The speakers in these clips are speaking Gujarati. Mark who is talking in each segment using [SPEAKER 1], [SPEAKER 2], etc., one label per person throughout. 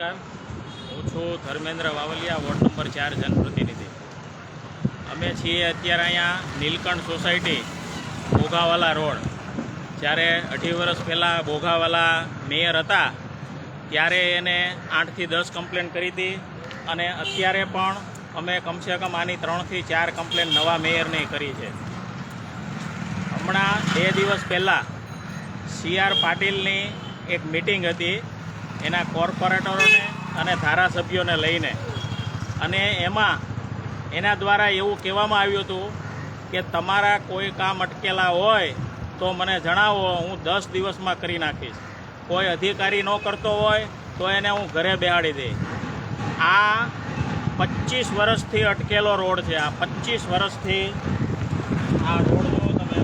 [SPEAKER 1] હું છું ધર્મેન્દ્ર વાવલિયા, વોર્ડ નંબર ચાર જનપ્રતિનિધિ. અમે છીએ અત્યારે અહીંયા નીલકંઠ સોસાયટી બોઘાવાલા રોડ. જ્યારે અઢી વર્ષ પહેલાં બોઘાવાલા મેયર હતા, ત્યારે એને આઠથી દસ કમ્પ્લેન કરી હતી અને અત્યારે પણ અમે કમસે કમ આની ત્રણથી ચાર કમ્પ્લેન નવા મેયરની કરી છે. હમણાં બે દિવસ પહેલાં સી આર પાટીલની એક મિટિંગ હતી એના કોર્પોરેટરોને અને ધારાસભ્યોને લઈને. અને એમાં એના દ્વારા એવું કહેવામાં આવ્યું હતું કે તમારા કોઈ કામ અટકેલા હોય તો મને જણાવો, હું દસ દિવસમાં કરી નાખીશ. કોઈ અધિકારી ન કરતો હોય તો એને હું ઘરે બેહાડી દઈ આ પચીસ વર્ષથી અટકેલો રોડ છે, આ પચીસ વર્ષથી આ રોડ જો તમે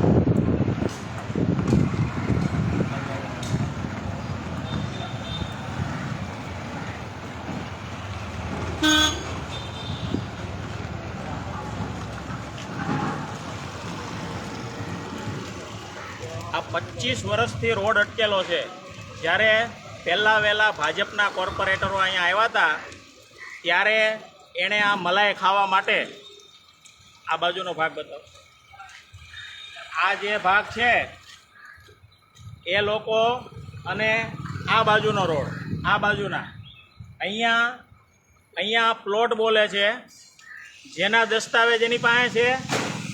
[SPEAKER 1] આ પચીસ વર્ષથી રોડ અટકેલો છે. જ્યારે પહેલાં વહેલા ભાજપના કોર્પોરેટરો અહીંયા આવ્યા હતા, ત્યારે એણે આ મલાઈ ખાવા માટે આ બાજુનો ભાગ બતાવો આ જે ભાગ છે, એ લોકો અને આ બાજુનો રોડ, આ બાજુના. અહીંયા અહીંયા પ્લોટ બોલે છે, જેના દસ્તાવેજ એની પાસે છે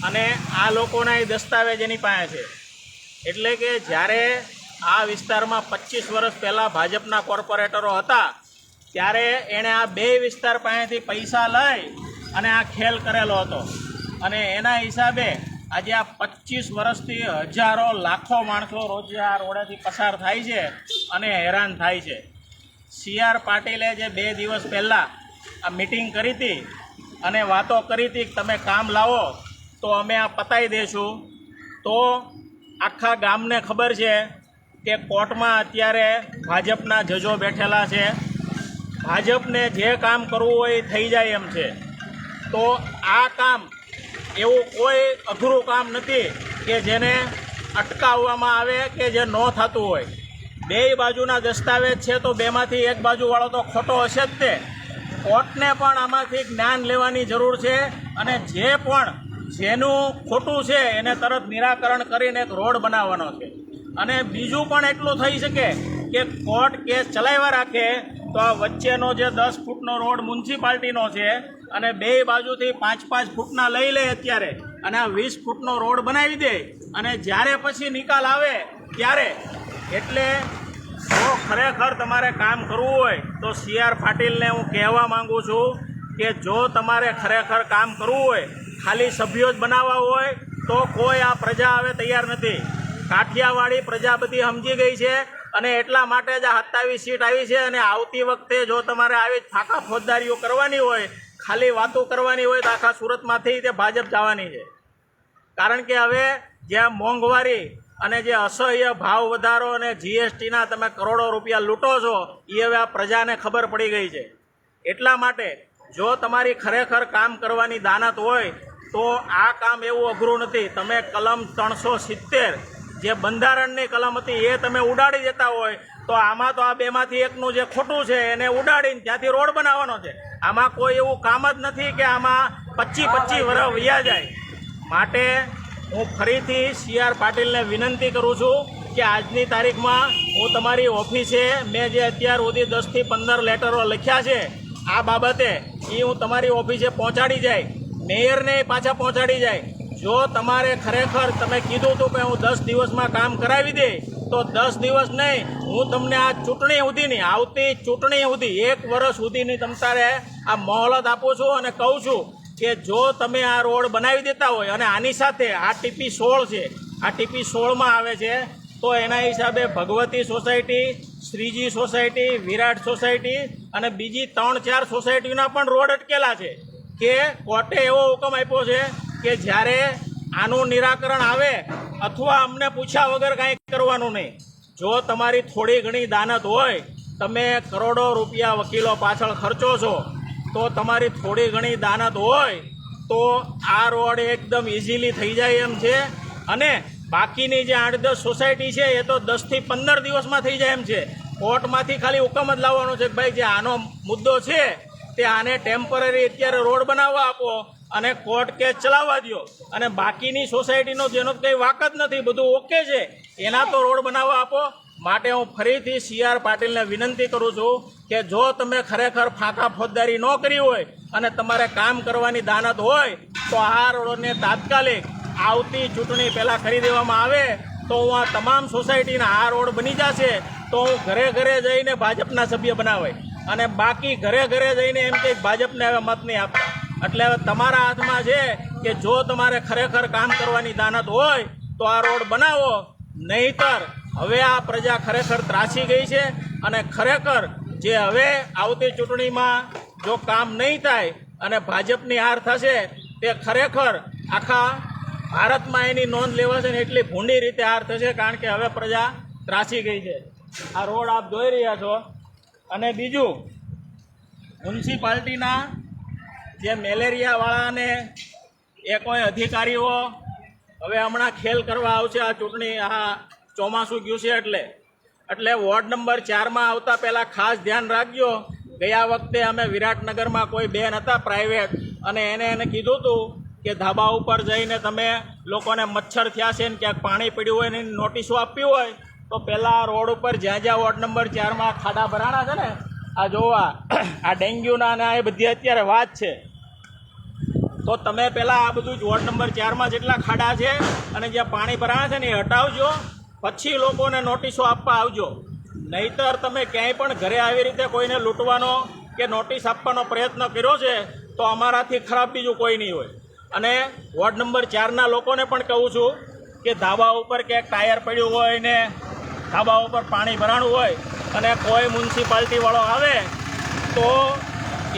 [SPEAKER 1] અને આ લોકોના એ દસ્તાવેજ એની પાસે છે. એટલે કે જ્યારે આ વિસ્તારમાં પચીસ વર્ષ પહેલાં ભાજપના કોર્પોરેટરો હતા, ત્યારે એણે આ બે વિસ્તાર પાસેથી પૈસા લઈ અને આ ખેલ કરેલો હતો. અને એના હિસાબે આજે આ પચીસ વર્ષથી હજારો લાખો માણસો રોજ આ રોડેથી પસાર થાય છે અને હેરાન થાય છે. સી આર પાટીલે જે બે દિવસ પહેલાં આ મિટિંગ કરી હતી અને વાતો કરી હતી કે તમે કામ લાવો, તો અમે આ પતાવી દઈશું તો આખા ગામને ખબર છે કે કોર્ટમાં અત્યારે ભાજપના જજો બેઠેલા છે. ભાજપને જે કામ કરવું હોય થઈ જાય એમ છે. તો આ કામ એવું કોઈ અઘરું કામ નથી કે જેને અટકાવવામાં આવે કે જે ન થતું હોય. બે બાજુના દસ્તાવેજ છે તો બેમાંથી એક બાજુવાળો તો ખોટો હશે જ તે. કોર્ટને પણ આમાંથી જ્ઞાન લેવાની જરૂર છે અને જે પણ જેનું ખોટું છે એને તરત નિરાકરણ કરીને એક રોડ બનાવવાનો છે. અને બીજું પણ એટલું થઈ શકે કે કોર્ટ કેસ ચલાવ્યા રાખે તો આ વચ્ચેનો જે દસ ફૂટનો રોડ મ્યુનિસિપાલિટીનો છે અને બે બાજુથી પાંચ પાંચ ફૂટના લઈ લે અત્યારે અને આ વીસ ફૂટનો રોડ બનાવી દે અને જ્યારે પછી નિકાલ આવે ત્યારે એટલે જો ખરેખર તમારે કામ કરવું હોય તો સી આર પાટીલને હું કહેવા માગું છું કે જો તમારે ખરેખર કામ કરવું હોય ખાલી સભ્યો જ બનાવવા હોય તો કોઈ આ પ્રજા હવે તૈયાર નથી. કાઠિયાવાડી પ્રજા બધી સમજી ગઈ છે અને એટલા માટે જ આ સત્તાવીસ સીટ આવી છે અને આવતી વખતે જો તમારે આવી ફાંકા ફોજદારીઓ કરવાની હોય, ખાલી વાતો કરવાની હોય તો આખા સુરતમાંથી તે ભાજપ જવાની છે. કારણ કે હવે જ્યાં મોંઘવારી અને જે અસહ્ય ભાવ વધારો અને જીએસટીના તમે કરોડો રૂપિયા લૂંટો છો એ હવે આ પ્રજાને ખબર પડી ગઈ છે. એટલા માટે જો તમારી ખરેખર કામ કરવાની દાનત હોય તો આ કામ એવું અઘરું નથી. તમે કલમ ત્રણસો સિત્તેર, જે બંધારણની કલમ હતી, એ તમે ઉડાડી દેતા હોય, તો આમાં તો આ બેમાંથી એકનું જે ખોટું છે, એને ઉડાડીને ત્યાંથી રોડ બનાવવાનો છે. આમાં કોઈ એવું કામ જ નથી કે આમાં પચી પચી વર્ષ વ્યા જાય. માટે હું ફરીથી સી આર પાટીલને વિનંતી કરું છું કે આજની તારીખમાં હું તમારી ઓફિસે મેં જે અત્યાર સુધી દસથી પંદર લેટરો લખ્યા છે, આ બાબતે એ હું તમારી ઓફિસે પહોંચાડી જાય. મેયરને પાછા પહોંચાડી જાય. જો તમારે ખરેખર તમે કીધું હતું કે હું દસ દિવસમાં કામ કરાવી દે, તો દસ દિવસ નહીં, હું તમને આ ચૂંટણી સુધીની, આવતી ચૂંટણી સુધી, એક વર્ષ સુધીની તમારે આ મોહલત આપું છું અને કહું છું કે જો તમે આ રોડ બનાવી દેતા હોય અને આની સાથે આ ટીપી સોળ છે, આ ટીપી સોળમાં આવે છે, તો એના હિસાબે Bhagwati society, Shreeji society, Virat society અને બીજી ત્રણ ચાર સોસાયટીના પણ રોડ અટકેલા છે. કે કોર્ટે એવો હુકમ આપ્યો છે કે જ્યારે આનું નિરાકરણ આવે અથવા અમને પૂછ્યા વગર કાંઈ કરવાનું નહીં. જો તમારી થોડી ઘણી દાનત હોય, તમે કરોડો રૂપિયા વકીલો પાછળ ખર્ચો છો, તો તમારી થોડી ઘણી દાનત હોય, તો આ રોડ એકદમ ઇઝીલી થઈ જાય એમ છે. અને બાકીની જે આઠ દસ સોસાયટી છે, એ તો દસથી પંદર દિવસમાં થઈ જાય એમ છે. કોર્ટમાંથી ખાલી હુકમ જ લાવવાનો છે ભાઈ જે આનો મુદ્દો છે તે આને ટેમ્પરરી અત્યારે રોડ બનાવવા આપો અને કોર્ટ કેસ ચલાવવા દો અને બાકીની સોસાયટીનો જેનો કંઈ વાક જ નથી, બધું ઓકે છે, એના તો રોડ બનાવવા આપો. માટે હું ફરીથી સી આર પાટીલને વિનંતી કરું છું કે જો તમે ખરેખર ફાંકા ફોજદારી ન કરી હોય અને તમારે કામ કરવાની દાનત હોય, તો આ રોડને તાત્કાલિક આવતી ચૂંટણી પહેલાં કરી દેવામાં આવે, તો હું આ તમામ સોસાયટીના આ રોડ બની જશે, તો હું ઘરે ઘરે જઈને ભાજપના સભ્ય બનાવે અને બાકી ઘરે ઘરે જઈને એમ કે ભાજપને હવે મત નહીં આપતા. એટલે હવે તમારા હાથમાં છે કે જો તમારે ખરેખર કામ કરવાની દાનત હોય, તો આ રોડ બનાવો. નહીતર હવે આ પ્રજા ખરેખર ત્રાસી ગઈ છે અને ખરેખર જે હવે આવતી ચૂંટણીમાં જો કામ નહીં થાય અને ભાજપની હાર થશે, તે ખરેખર આખા ભારતમાં એની નોંધ લેવાશે ને એટલી ભૂંડી રીતે હાર થશે કારણ કે હવે પ્રજા ત્રાસી ગઈ છે. આ રોડ આપ જોઈ રહ્યા છો. અને બીજું, મ્યુનિસિપાલિટીના જે મેલેરિયાવાળાને એ કોઈ અધિકારીઓ હવે હમણાં ખેલ કરવા આવશે આ ચૂંટણી, આ ચોમાસું ગયું છે એટલે. એટલે વોર્ડ નંબર ચારમાં આવતા પહેલાં ખાસ ધ્યાન રાખજો. ગયા વખતે અમે વિરાટનગરમાં કોઈ બેન હતા પ્રાઇવેટ, અને એને એને કીધું હતું કે ધાબા ઉપર જઈને તમે લોકોને મચ્છર થયા છે ને ક્યાંક પાણી પીડ્યું હોય ને નોટિસો આપવી હોય તો પહેલાં રોડ ઉપર જ્યાં જ્યાં વોર્ડ નંબર ચારમાં ખાડા ભરાણા છે ને, આ જોવા આ ડેન્ગ્યુના અને એ બધી અત્યારે વાત છે. તો તમે પહેલાં આ બધું જ વોર્ડ નંબર ચારમાં જેટલા ખાડા છે અને જ્યાં પાણી ભરાણા છે ને એ હટાવજો, પછી લોકોને નોટિસો આપવા આવજો. નહીતર તમે ક્યાંય પણ ઘરે આવી રીતે કોઈને લૂંટવાનો કે નોટિસ આપવાનો પ્રયત્ન કર્યો છે, તો અમારાથી ખરાબ બીજું કોઈ નહીં હોય. અને વોર્ડ નંબર ચારના લોકોને પણ કહું છું કે ધાબા ઉપર ક્યાંક ટાયર પડ્યું હોય ને ધાબા ઉપર પાણી ભરાણું હોય અને કોઈ મ્યુનિસિપાલિટીવાળો આવે, તો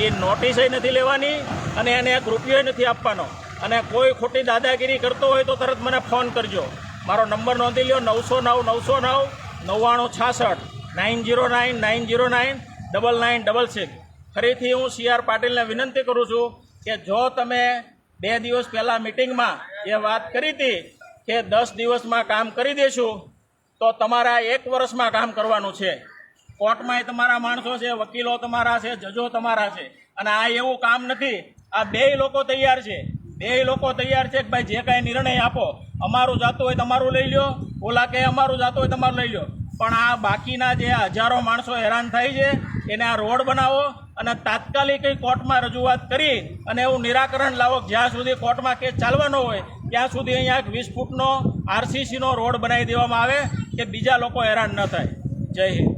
[SPEAKER 1] એ નોટિસય નથી લેવાની અને એને એક રૂપિયો નથી આપવાનો. અને કોઈ ખોટી દાદાગીરી કરતો હોય તો તરત મને ફોન કરજો. મારો નંબર નોંધી લ્યો, નવસો નવ નવસો નવ, નવ્વાણું, છાસઠ, nine zero nine nine zero nine, double nine, double six. ફરીથી હું સી આર પાટીલને વિનંતી કરું છું કે જો તમે બે દિવસ પહેલાં મિટિંગમાં એ વાત કરી હતી કે દસ દિવસમાં કામ કરી દઈશું તો તમારા એક વર્ષમાં કામ કરવાનું છે. કોર્ટમાંય તમારા માણસો છે, વકીલો તમારા છે, જજો તમારા છે. અને આ એવું કામ નથી. આ બેય લોકો તૈયાર છે. બેય લોકો તૈયાર છે કે ભાઈ જે કાંઈ નિર્ણય આપો. અમારું જાતું હોય તમારું લઈ લ્યો. ઓલા કે અમારું જાતું હોય તમારું લઈ લ્યો. પણ આ બાકીના જે હજારો માણસો હેરાન થાય છે, એને આ રોડ બનાવો અને તાત્કાલિક કોર્ટમાં રજૂઆત કરી અને એવું નિરાકરણ લાવો જ્યાં સુધી કોર્ટમાં કેસ ચાલવાનો હોય, ત્યાં સુધી અહીંયા વીસ ફૂટનો આરસીસીનો રોડ બનાવી દેવામાં આવે કે બીજા લોકો હેરાન ન થાય. જય હિન્દ.